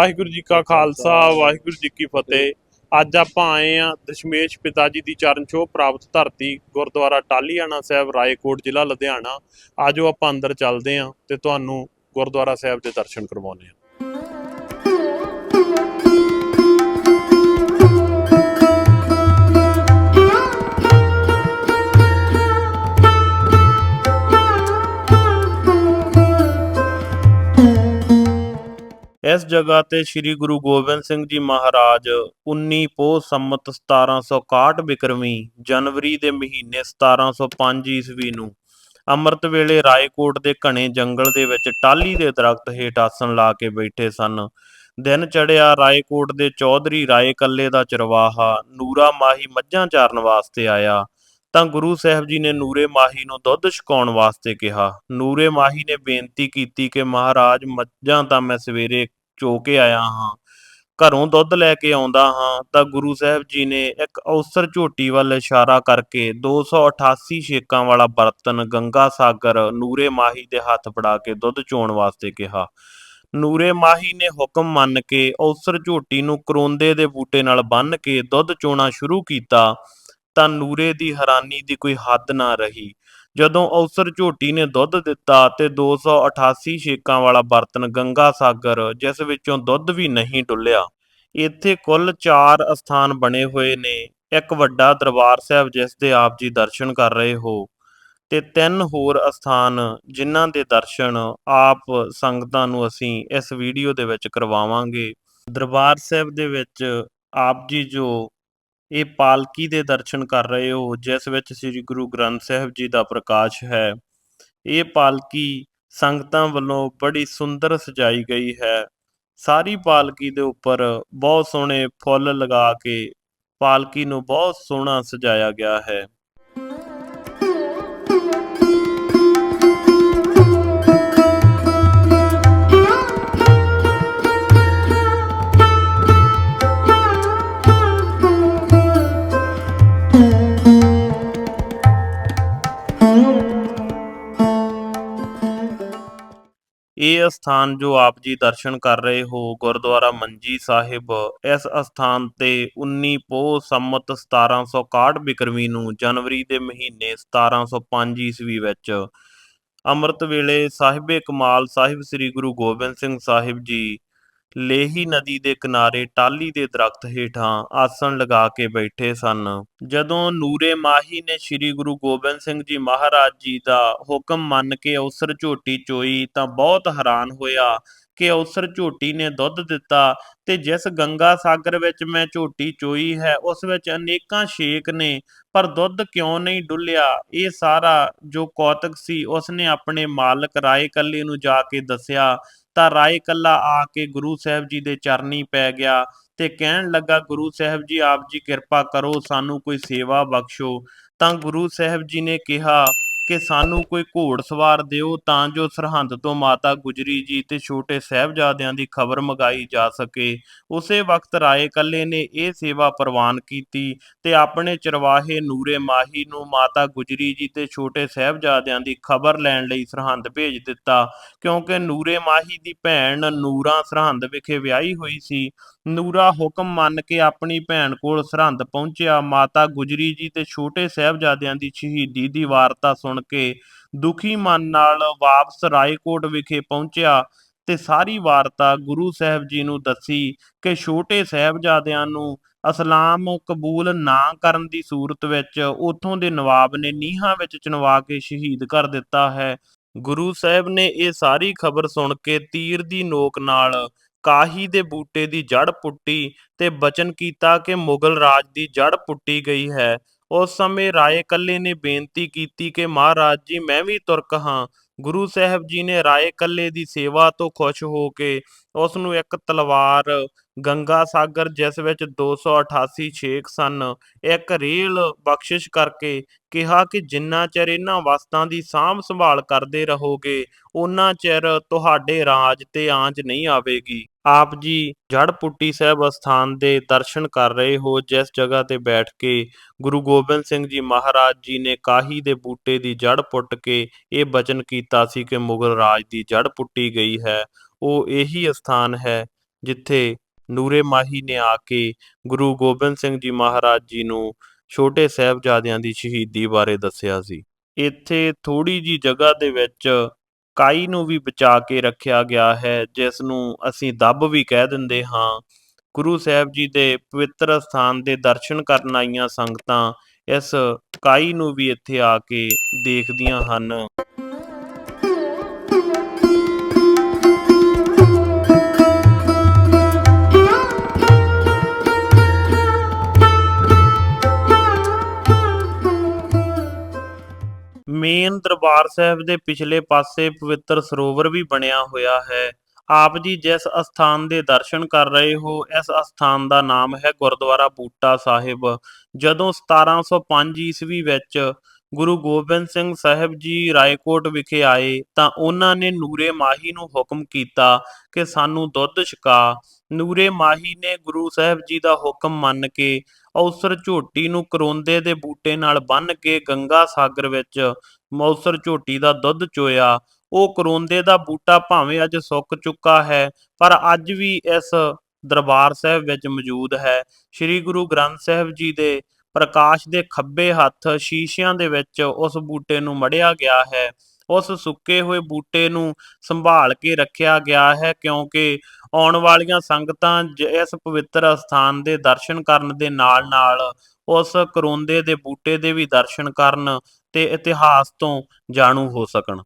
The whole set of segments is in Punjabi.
ਵਾਹਿਗੁਰੂ ਜੀ ਕਾ ਖਾਲਸਾ, ਵਾਹਿਗੁਰੂ ਜੀ ਕੀ ਫਤਿਹ। ਅੱਜ ਆਪਾਂ ਆਏ ਆ ਦਸ਼ਮੇਸ਼ ਪਿਤਾ ਜੀ ਦੀ ਚਰਨ ਛੋਹ ਪ੍ਰਾਪਤ ਧਰਤੀ, ਗੁਰਦੁਆਰਾ ਟਾਲੀਆਣਾ ਸਾਹਿਬ, ਰਾਏਕੋਟ ਜ਼ਿਲ੍ਹਾ ਲੁਧਿਆਣਾ। ਆਜੋ ਆਪਾਂ ਅੰਦਰ ਚੱਲਦੇ ਆ ਤੇ ਤੁਹਾਨੂੰ ਗੁਰਦੁਆਰਾ ਸਾਹਿਬ ਦੇ ਦਰਸ਼ਨ ਕਰਵਾਉਂਦੇ ਆ ਇਸ ਜਗ੍ਹਾ ਤੇ ਸ੍ਰੀ ਗੁਰੂ ਗੋਬਿੰਦ ਸਿੰਘ ਜੀ ਮਹਾਰਾਜ 19 ਪੋਹ ਸੰਮਤ 1761 ਬਿਕਰਮੀ ਜਨਵਰੀ ਦੇ ਮਹੀਨੇ 1705 ਈਸਵੀ ਨੂੰ ਅੰਮ੍ਰਿਤ ਵੇਲੇ ਰਾਏਕੋਟ ਦੇ ਘਣੇ ਜੰਗਲ ਦੇ ਵਿੱਚ ਟਾਲੀ ਦੇ ਦਰਖਤ ਹੇਠ ਆਸਣ ਲਾ ਕੇ ਬੈਠੇ ਸਨ। ਦਿਨ ਚੜਿਆ ਰਾਏਕੋਟ ਦੇ ਚੌਧਰੀ ਰਾਏ ਕੱਲੇ ਦਾ ਚਰਵਾਹਾ ਨੂਰਾ ਮਾਹੀ ਮੱਝਾਂ ਚਾਰਨ ਵਾਸਤੇ ਆਇਆ ਤਾਂ ਗੁਰੂ ਸਾਹਿਬ ਜੀ ਨੇ ਨੂਰੇ ਮਾਹੀ ਨੂੰ ਦੁੱਧ ਛਕਾਉਣ ਵਾਸਤੇ ਕਿਹਾ। ਨੂਰੇ ਮਾਹੀ ਨੇ ਬੇਨਤੀ ਕੀਤੀ ਕਿ ਮਹਾਰਾਜ ਮੱਝਾਂ ਤਾਂ ਮੈਂ ਸਵੇਰੇ ਚੋ ਕੇ ਆਇਆ ਹਾਂ। ਘਰੋਂ ਦੁੱਧ ਲੈ ਕੇ ਆਉਂਦਾ ਹਾਂ ਤਾਂ ਗੁਰੂ ਸਾਹਿਬ ਜੀ ਨੇ ਇੱਕ ਔਸਰ ਝੋਟੀ ਵੱਲ ਇਸ਼ਾਰਾ ਕਰਕੇ 288 ਛੇਕਾਂ ਵਾਲਾ ਬਰਤਨ ਗੰਗਾ ਸਾਗਰ, ਨੂਰੇ ਮਾਹੀ ਦੇ ਹੱਥ ਫੜਾ ਕੇ ਦੁੱਧ ਚੋਣ ਵਾਸਤੇ ਕਿਹਾ। ਨੂਰੇ ਮਾਹੀ ਨੇ ਹੁਕਮ ਮੰਨ ਕੇ ਔਸਰ ਝੋਟੀ ਨੂੰ ਕਰੋਂਦੇ ਦੇ ਬੂਟੇ ਨਾਲ ਬੰਨ੍ਹ ਕੇ ਦੁੱਧ ਚੋਣਾ ਸ਼ੁਰੂ ਕੀਤਾ ਤਾਂ ਨੂਰੇ ਦੀ ਹੈਰਾਨੀ ਦੀ ਕੋਈ ਹੱਦ ਨਾ ਰਹੀ। ਜਦੋਂ ਔਸਰ ਝੋਟੀ ਨੇ ਦੁੱਧ ਦਿੱਤਾ ਤੇ 288 ਛੇਕਾਂ ਵਾਲਾ ਬਰਤਨ ਗੰਗਾ ਸਾਗਰ, ਜਿਸ ਵਿੱਚੋਂ ਦੁੱਧ ਵੀ ਨਹੀਂ ਡੁੱਲਿਆ, ਇੱਥੇ ਕੁੱਲ 4 ਅਸਥਾਨ ਬਣੇ ਹੋਏ ਨੇ। ਇੱਕ ਵੱਡਾ ਦਰਬਾਰ ਸਾਹਿਬ, ਜਿਸ ਦੇ ਆਪ ਜੀ ਦਰਸ਼ਨ ਕਰ ਰਹੇ ਹੋ, ਤੇ ਤਿੰਨ ਹੋਰ ਅਸਥਾਨ ਜਿਨ੍ਹਾਂ ਦੇ ਦਰਸ਼ਨ ਆਪ ਸੰਗਤਾਂ ਨੂੰ ਅਸੀਂ ਇਸ ਵੀਡੀਓ ਦੇ ਵਿੱਚ ਕਰਵਾਵਾਂਗੇ। ਦਰਬਾਰ ਸਾਹਿਬ ਦੇ ਵਿੱਚ ਆਪ ਜੀ ਜੋ ਇਹ ਪਾਲਕੀ ਦੇ ਦਰਸ਼ਨ ਕਰ ਰਹੇ ਹੋ, ਜਿਸ ਵਿੱਚ ਸ੍ਰੀ ਗੁਰੂ ਗ੍ਰੰਥ ਸਾਹਿਬ ਜੀ ਦਾ ਪ੍ਰਕਾਸ਼ ਹੈ। ਇਹ ਪਾਲਕੀ ਸੰਗਤਾਂ ਵੱਲੋਂ ਬੜੀ ਸੁੰਦਰ ਸਜਾਈ ਗਈ ਹੈ। ਸਾਰੀ ਪਾਲਕੀ ਦੇ ਉੱਪਰ ਬਹੁਤ ਸੋਹਣੇ ਫੁੱਲ ਲਗਾ ਕੇ ਪਾਲਕੀ ਨੂੰ ਬਹੁਤ ਸੋਹਣਾ ਸਜਾਇਆ ਗਿਆ ਹੈ। ਇਹ ਅਸਥਾਨ ਜੋ ਆਪ ਜੀ ਦਰਸ਼ਨ ਕਰ ਰਹੇ ਹੋ, ਗੁਰਦੁਆਰਾ ਮੰਜੀ ਸਾਹਿਬ, ਇਸ ਅਸਥਾਨ ਤੇ 19 ਪੋਹ ਸੰਮਤ 1761 ਬਿਕਰਮੀ ਨੂੰ ਜਨਵਰੀ ਦੇ ਮਹੀਨੇ 1705 ਈਸਵੀ ਵਿੱਚ ਅੰਮ੍ਰਿਤ ਵੇਲੇ ਸਾਹਿਬੇ ਕਮਾਲ ਸਾਹਿਬ ਸ੍ਰੀ ਗੁਰੂ ਗੋਬਿੰਦ ਸਿੰਘ ਸਾਹਿਬ ਜੀ ਲੇਹੀ ਨਦੀ ਦੇ ਕਿਨਾਰੇ ਟਾਲੀ ਦੇ ਦਰਖਤ ਹੇਠਾਂ ਆਸਣ ਲਗਾ ਕੇ ਬੈਠੇ ਸਨ। ਜਦੋਂ ਨੂਰੇ ਮਾਹੀ ਨੇ ਸ੍ਰੀ ਗੁਰੂ ਗੋਬਿੰਦ ਸਿੰਘ ਜੀ ਮਹਾਰਾਜ ਜੀ ਦਾ ਹੁਕਮ ਮੰਨ ਕੇ ਔਸਰ ਝੋਟੀ ਚੋਈ ਤਾਂ ਬਹੁਤ ਹੈਰਾਨ ਹੋਇਆ ਕਿ ਔਸਰ ਝੋਟੀ ਨੇ ਦੁੱਧ ਦਿੱਤਾ ਤੇ ਜਿਸ ਗੰਗਾ ਸਾਗਰ ਵਿੱਚ ਮੈਂ ਝੋਟੀ ਚੋਈ ਹੈ, ਉਸ ਵਿੱਚ ਅਨੇਕਾਂ ਛੇਕ ਨੇ, ਪਰ ਦੁੱਧ ਕਿਉਂ ਨਹੀਂ ਡੁੱਲਿਆ? ਇਹ ਸਾਰਾ ਜੋ ਕੌਤਕ ਸੀ ਉਸਨੇ ਆਪਣੇ ਮਾਲਕ ਰਾਏ ਕੱਲੇ ਨੂੰ ਜਾ ਕੇ ਦੱਸਿਆ ਤਾਂ ਰਾਏ ਕੱਲਾ ਆ ਕੇ ਗੁਰੂ ਸਾਹਿਬ ਜੀ ਦੇ ਚਰਨੀ ਪੈ ਗਿਆ ਤੇ ਕਹਿਣ ਲੱਗਾ, ਗੁਰੂ ਸਾਹਿਬ ਜੀ, ਆਪ ਜੀ ਕਿਰਪਾ ਕਰੋ, ਸਾਨੂੰ ਕੋਈ ਸੇਵਾ ਬਖਸ਼ੋ। ਤਾਂ ਗੁਰੂ ਸਾਹਿਬ ਜੀ ਨੇ ਕਿਹਾ ਕਿ ਸਾਨੂੰ ਕੋਈ ਘੋੜ ਸਵਾਰ ਦਿਓ ਤਾਂ ਜੋ ਸਰਹੰਦ ਤੋਂ ਮਾਤਾ ਗੁਜਰੀ ਜੀ ਤੇ ਛੋਟੇ ਸਾਹਿਬਜ਼ਾਦਿਆਂ ਦੀ ਖਬਰ ਮਗਾਈ ਜਾ ਸਕੇ। ਉਸੇ ਵਕਤ ਰਾਏ ਕੱਲੇ ਨੇ ਇਹ ਸੇਵਾ ਪ੍ਰਵਾਨ ਕੀਤੀ ਤੇ ਆਪਣੇ ਚਰਵਾਹੇ ਨੂਰੇ ਮਾਹੀ ਨੂੰ ਮਾਤਾ ਗੁਜਰੀ ਜੀ ਤੇ ਛੋਟੇ ਸਾਹਿਬਜ਼ਾਦਿਆਂ ਦੀ ਖਬਰ ਲੈਣ ਲਈ ਸਰਹੰਦ ਭੇਜ ਦਿੱਤਾ। ਕਿਉਂਕਿ ਨੂਰੇ ਮਾਹੀ ਦੀ ਭੈਣ ਨੂਰਾ ਸਰਹੰਦ ਵਿਖੇ ਵਿਆਹੀ ਹੋਈ ਸੀ ਨੂਰਾ ਹੁਕਮ ਮੰਨ ਕੇ ਆਪਣੀ ਭੈਣ ਕੋਲ ਸਰਹੰਦ ਪਹੁੰਚਿਆ। ਮਾਤਾ ਗੁਜਰੀ ਜੀ ਤੇ ਛੋਟੇ ਸਾਹਿਬਜ਼ਾਦਿਆਂ ਦੀ ਸ਼ਹੀਦੀ ਦੀ ਵਾਰਤਾ ਸੁਣ ਕੇ ਦੁਖੀ ਮਨ ਨਾਲ ਵਾਪਸ ਰਾਏਕੋਟ ਵਿਖੇ ਪਹੁੰਚਿਆ ਤੇ ਸਾਰੀ ਵਾਰਤਾ ਗੁਰੂ ਸਾਹਿਬ ਜੀ ਨੂੰ ਦੱਸੀ ਕਿ ਛੋਟੇ ਸਾਹਿਬਜ਼ਾਦਿਆਂ ਨੂੰ ਅਸਲਾਮ ਕਬੂਲ ਨਾ ਕਰਨ ਦੀ ਸੂਰਤ ਵਿੱਚ ਉਥੋਂ ਦੇ ਨਵਾਬ ਨੇ ਨੀਹਾਂ ਵਿੱਚ ਚਿਣਵਾ ਕੇ ਸ਼ਹੀਦ ਕਰ ਦਿੱਤਾ ਹੈ। ਗੁਰੂ ਸਾਹਿਬ ਨੇ ਇਹ ਸਾਰੀ ਖਬਰ ਸੁਣ ਕੇ ਤੀਰ ਦੀ ਨੋਕ ਨਾਲ ਕਾਹੀ ਦੇ ਬੂਟੇ ਦੀ ਜੜ ਪੁੱਟੀ ਤੇ ਬਚਨ ਕੀਤਾ ਕਿ ਮੁਗਲ ਰਾਜ ਦੀ ਜੜ ਪੁੱਟੀ ਗਈ ਹੈ। ਉਸ ਸਮੇਂ ਰਾਏ ਕੱਲੇ ਨੇ ਬੇਨਤੀ ਕੀਤੀ ਕਿ ਮਹਾਰਾਜ ਜੀ, ਮੈਂ ਵੀ ਤੁਰਕ ਹਾਂ। ਗੁਰੂ ਸਾਹਿਬ ਜੀ ਨੇ ਰਾਏ ਕੱਲੇ ਦੀ ਸੇਵਾ ਤੋਂ ਖੁਸ਼ ਹੋ ਕੇ ਉਸ ਨੂੰ ਇੱਕ ਤਲਵਾਰ ਗੰਗਾ ਸਾਗਰ, ਜਿਸ ਵਿੱਚ 288 ਛੇਕ ਸਨ, ਇੱਕ ਰੇਲ ਬਖਸ਼ਿਸ਼ ਕਰਕੇ ਕਿਹਾ ਕਿ ਜਿੰਨਾ ਚਿਰ ਇਹਨਾਂ ਵਸਤਾਂ ਦੀ ਸਾਂਭ ਸੰਭਾਲ ਕਰਦੇ ਰਹੋਗੇ ਉਹਨਾਂ ਚਿਰ ਤੁਹਾਡੇ ਰਾਜ ਤੇ ਆਂਚ ਨਹੀਂ ਆਵੇਗੀ। ਆਪ ਜੀ ਜੜ ਪੁੱਟੀ ਸਾਹਿਬ ਅਸਥਾਨ ਦੇ ਦਰਸ਼ਨ ਕਰ ਰਹੇ ਹੋ, ਜਿਸ ਜਗ੍ਹਾ ਤੇ ਬੈਠ ਕੇ ਗੁਰੂ ਗੋਬਿੰਦ ਸਿੰਘ ਜੀ ਮਹਾਰਾਜ ਜੀ ਨੇ ਕਾਹੀ ਦੇ ਬੂਟੇ ਦੀ ਜੜ ਪੁੱਟ ਕੇ ਇਹ ਬਚਨ ਕੀਤਾ ਸੀ ਕਿ ਮੁਗਲ ਰਾਜ ਦੀ ਜੜ ਪੁੱਟੀ ਗਈ ਹੈ। ਉਹ ਇਹੀ ਅਸਥਾਨ ਹੈ ਜਿੱਥੇ ਨੂਰੇ ਮਾਹੀ ਨੇ ਆ ਕੇ ਗੁਰੂ ਗੋਬਿੰਦ ਸਿੰਘ ਜੀ ਮਹਾਰਾਜ ਜੀ ਨੂੰ ਛੋਟੇ ਸਾਹਿਬਜ਼ਾਦਿਆਂ ਦੀ ਸ਼ਹੀਦੀ ਬਾਰੇ ਦੱਸਿਆ ਸੀ। ਇੱਥੇ ਥੋੜੀ ਜੀ ਜਗ੍ਹਾ ਦੇ ਵਿੱਚ ਕਾਈ ਨੂੰ ਵੀ ਬਚਾ ਕੇ ਰੱਖਿਆ ਗਿਆ ਹੈ, ਜਿਸ ਨੂੰ ਅਸੀਂ ਦੱਬ ਵੀ ਕਹਿ ਦਿੰਦੇ ਹਾਂ। ਗੁਰੂ ਸਾਹਿਬ ਜੀ ਦੇ ਪਵਿੱਤਰ ਸਥਾਨ ਦੇ ਦਰਸ਼ਨ ਕਰਨ ਆਈਆਂ ਸੰਗਤਾਂ ਇਸ ਕਾਈ ਨੂੰ ਵੀ ਇੱਥੇ ਆ ਕੇ ਦੇਖਦੀਆਂ ਹਨ। ਮੇਨ ਦਰਬਾਰ ਸਾਹਿਬ ਦੇ ਪਿਛਲੇ ਪਾਸੇ ਪਵਿੱਤਰ ਸਰੋਵਰ ਵੀ ਬਣਿਆ ਹੋਇਆ ਹੈ। ਆਪ ਜੀ ਜਿਸ ਅਸਥਾਨ ਦੇ ਦਰਸ਼ਨ ਕਰ ਰਹੇ ਹੋ, ਇਸ ਅਸਥਾਨ ਦਾ ਨਾਮ ਹੈ ਗੁਰਦੁਆਰਾ ਬੂਟਾ ਸਾਹਿਬ। ਜਦੋਂ 1705 ਈਸਵੀ ਵਿੱਚ ਗੁਰੂ ਗੋਬਿੰਦ ਸਿੰਘ ਸਾਹਿਬ ਜੀ ਰਾਏਕੋਟ ਵਿਖੇ ਆਏ, ਤਾਂ ਉਹਨਾਂ ਨੇ ਨੂਰੇ ਮਾਹੀ ਨੂੰ ਹੁਕਮ ਕੀਤਾ ਕਿ ਸਾਨੂੰ ਦੁੱਧ ਛਕਾ। ਨੂਰੇ ਮਾਹੀ ਨੇ ਗੁਰੂ ਸਾਹਿਬ ਜੀ ਦਾ ਹੁਕਮ ਮੰਨ ਕੇ ਔਸਰ ਝੋਟੀ ਨੂੰ ਕਰੋਂਦੇ ਦੇ ਬੂਟੇ ਨਾਲ ਬੰਨ੍ਹ ਕੇ ਗੰਗਾ ਸਾਗਰ ਵਿੱਚ ਮੌਸਰ ਝੋਟੀ ਦਾ ਦੁੱਧ ਚੋਇਆ। ਉਹ ਕਰੋਂਦੇ ਦਾ ਬੂਟਾ ਭਾਵੇਂ ਅੱਜ ਸੁੱਕ ਚੁੱਕਾ ਹੈ, ਪਰ ਅੱਜ ਵੀ ਇਸ ਦਰਬਾਰ ਸਾਹਿਬ ਵਿੱਚ ਮੌਜੂਦ ਹੈ। ਸ੍ਰੀ ਗੁਰੂ ਗ੍ਰੰਥ ਸਾਹਿਬ ਜੀ ਦੇ ਪ੍ਰਕਾਸ਼ ਦੇ ਖੱਬੇ ਹੱਥ ਸ਼ੀਸ਼ਿਆਂ ਦੇ ਵਿੱਚ ਉਸ ਬੂਟੇ ਨੂੰ ਮੜਿਆ ਗਿਆ ਹੈ। ਉਸ ਸੁੱਕੇ ਹੋਏ ਬੂਟੇ ਨੂੰ ਸੰਭਾਲ ਕੇ ਰੱਖਿਆ ਗਿਆ ਹੈ ਕਿਉਂਕਿ ਆਉਣ ਵਾਲੀਆਂ ਸੰਗਤਾਂ ਜ- ਇਸ ਪਵਿੱਤਰ ਅਸਥਾਨ ਦੇ ਦਰਸ਼ਨ ਕਰਨ ਦੇ ਨਾਲ-ਨਾਲ ਉਸ ਕਰੋਂਦੇ ਦੇ ਬੂਟੇ ਦੇ ਵੀ ਦਰਸ਼ਨ ਕਰਨ ਤੇ ਇਤਿਹਾਸ ਤੋਂ ਜਾਣੂ ਹੋ ਸਕਣ।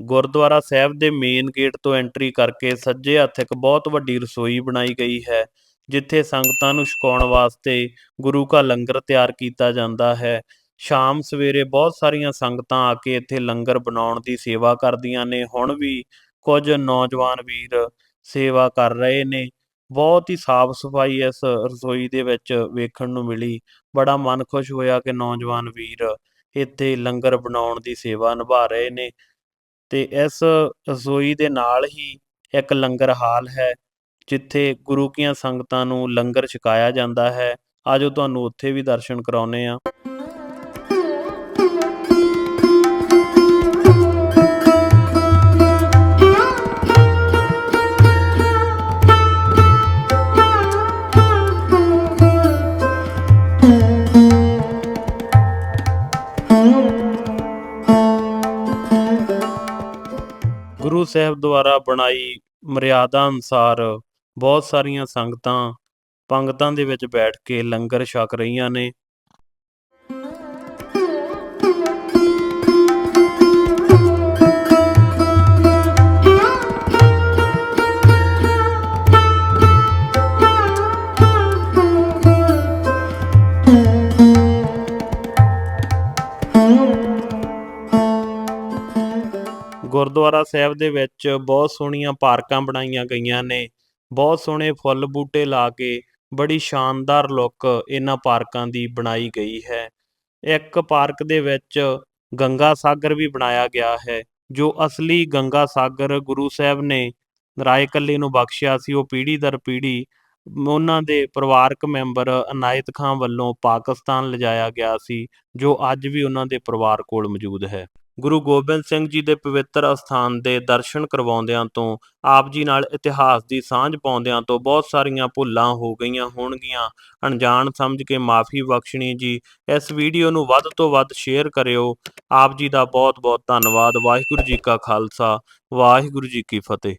ਗੁਰਦੁਆਰਾ ਸਾਹਿਬ ਦੇ ਮੇਨ ਗੇਟ ਤੋਂ ਐਂਟਰੀ ਕਰਕੇ ਸੱਜੇ ਹੱਥ ਇੱਕ ਬਹੁਤ ਵੱਡੀ ਰਸੋਈ ਬਣਾਈ ਗਈ ਹੈ। ਜਿੱਥੇ ਸੰਗਤਾਂ ਨੂੰ ਛਕਾਉਣ ਵਾਸਤੇ ਗੁਰੂ ਕਾ ਲੰਗਰ ਤਿਆਰ ਕੀਤਾ ਜਾਂਦਾ ਹੈ। ਸ਼ਾਮ ਸਵੇਰੇ ਬਹੁਤ ਸਾਰੀਆਂ ਸੰਗਤਾਂ ਆ ਕੇ ਇੱਥੇ ਲੰਗਰ ਬਣਾਉਣ ਦੀ ਸੇਵਾ ਕਰਦੀਆਂ ਨੇ। ਹੁਣ ਵੀ ਕੁਝ ਨੌਜਵਾਨ ਵੀਰ ਸੇਵਾ ਕਰ ਰਹੇ ਨੇ। ਬਹੁਤ ਹੀ ਸਾਫ਼ ਸਫ਼ਾਈ ਇਸ ਰਸੋਈ ਦੇ ਵਿੱਚ ਵੇਖਣ ਨੂੰ ਮਿਲੀ। ਬੜਾ ਮਨ ਖੁਸ਼ ਹੋਇਆ ਕਿ ਨੌਜਵਾਨ ਵੀਰ ਇੱਥੇ ਲੰਗਰ ਬਣਾਉਣ ਦੀ ਸੇਵਾ ਨਿਭਾ ਰਹੇ ਨੇ। ਤੇ ਇਸ ਰਸੋਈ ਦੇ ਨਾਲ ਹੀ ਇੱਕ ਲੰਗਰ ਹਾਲ ਹੈ। ਜਿੱਥੇ ਗੁਰੂ ਕੀਆਂ ਸੰਗਤਾਂ ਨੂੰ ਲੰਗਰ ਛਕਾਇਆ ਜਾਂਦਾ ਹੈ। ਆਜੋ ਤੁਹਾਨੂੰ ਉੱਥੇ ਵੀ ਦਰਸ਼ਨ ਕਰਾਉਨੇ ਆ ਗੁਰੂ ਸਾਹਿਬ ਦੁਆਰਾ ਬਣਾਈ ਮਰਿਆਦਾ ਅਨੁਸਾਰ ਬਹੁਤ ਸਾਰੀਆਂ ਸੰਗਤਾਂ ਪੰਗਤਾਂ ਦੇ ਵਿੱਚ ਬੈਠ ਕੇ ਲੰਗਰ ਛਕ ਰਹੀਆਂ ਨੇ। ਗੁਰਦੁਆਰਾ ਸਾਹਿਬ ਦੇ ਵਿੱਚ ਬਹੁਤ ਸੋਹਣੀਆਂ ਪਾਰਕਾਂ ਬਣਾਈਆਂ ਗਈਆਂ ਨੇ। ਬਹੁਤ ਸੋਹਣੇ ਫੁੱਲ ਬੂਟੇ ਲਾ ਕੇ ਬੜੀ ਸ਼ਾਨਦਾਰ ਲੁੱਕ ਇਹਨਾਂ ਪਾਰਕਾਂ ਦੀ ਬਣਾਈ ਗਈ ਹੈ। ਇੱਕ ਪਾਰਕ ਦੇ ਵਿੱਚ ਗੰਗਾ ਸਾਗਰ ਵੀ ਬਣਾਇਆ ਗਿਆ ਹੈ, ਜੋ ਅਸਲੀ ਗੰਗਾ ਸਾਗਰ ਗੁਰੂ ਸਾਹਿਬ ਨੇ ਰਾਏ ਕੱਲੇ ਨੂੰ ਬਖਸ਼ਿਆ ਸੀ, ਉਹ ਪੀੜ੍ਹੀ ਦਰ ਪੀੜ੍ਹੀ ਉਹਨਾਂ ਦੇ ਪਰਿਵਾਰਕ ਮੈਂਬਰ ਅਨਾਇਤ ਖਾਂ ਵੱਲੋਂ ਪਾਕਿਸਤਾਨ ਲਿਜਾਇਆ ਗਿਆ ਸੀ, ਜੋ ਅੱਜ ਵੀ ਉਹਨਾਂ ਦੇ ਪਰਿਵਾਰ ਕੋਲ ਮੌਜੂਦ ਹੈ। ਗੁਰੂ ਗੋਬਿੰਦ ਸਿੰਘ ਜੀ ਦੇ ਪਵਿੱਤਰ ਅਸਥਾਨ ਦੇ ਦਰਸ਼ਨ ਕਰਵਾਉਂਦਿਆਂ ਤੋਂ, ਆਪ ਜੀ ਨਾਲ ਇਤਿਹਾਸ ਦੀ ਸਾਂਝ ਪਾਉਂਦਿਆਂ ਤੋਂ ਬਹੁਤ ਸਾਰੀਆਂ ਭੁੱਲਾਂ ਹੋ ਗਈਆਂ ਹੋਣਗੀਆਂ। ਅਣਜਾਣ ਸਮਝ ਕੇ ਮਾਫੀ ਬਖਸ਼ਣੀ ਜੀ, ਇਸ ਵੀਡੀਓ ਨੂੰ ਵੱਧ ਤੋਂ ਵੱਧ ਸ਼ੇਅਰ ਕਰਿਓ। ਆਪ ਜੀ ਦਾ ਬਹੁਤ ਬਹੁਤ ਧੰਨਵਾਦ। ਵਾਹਿਗੁਰੂ ਜੀ ਕਾ ਖਾਲਸਾ। ਵਾਹਿਗੁਰੂ ਜੀ ਕੀ ਫਤਿਹ।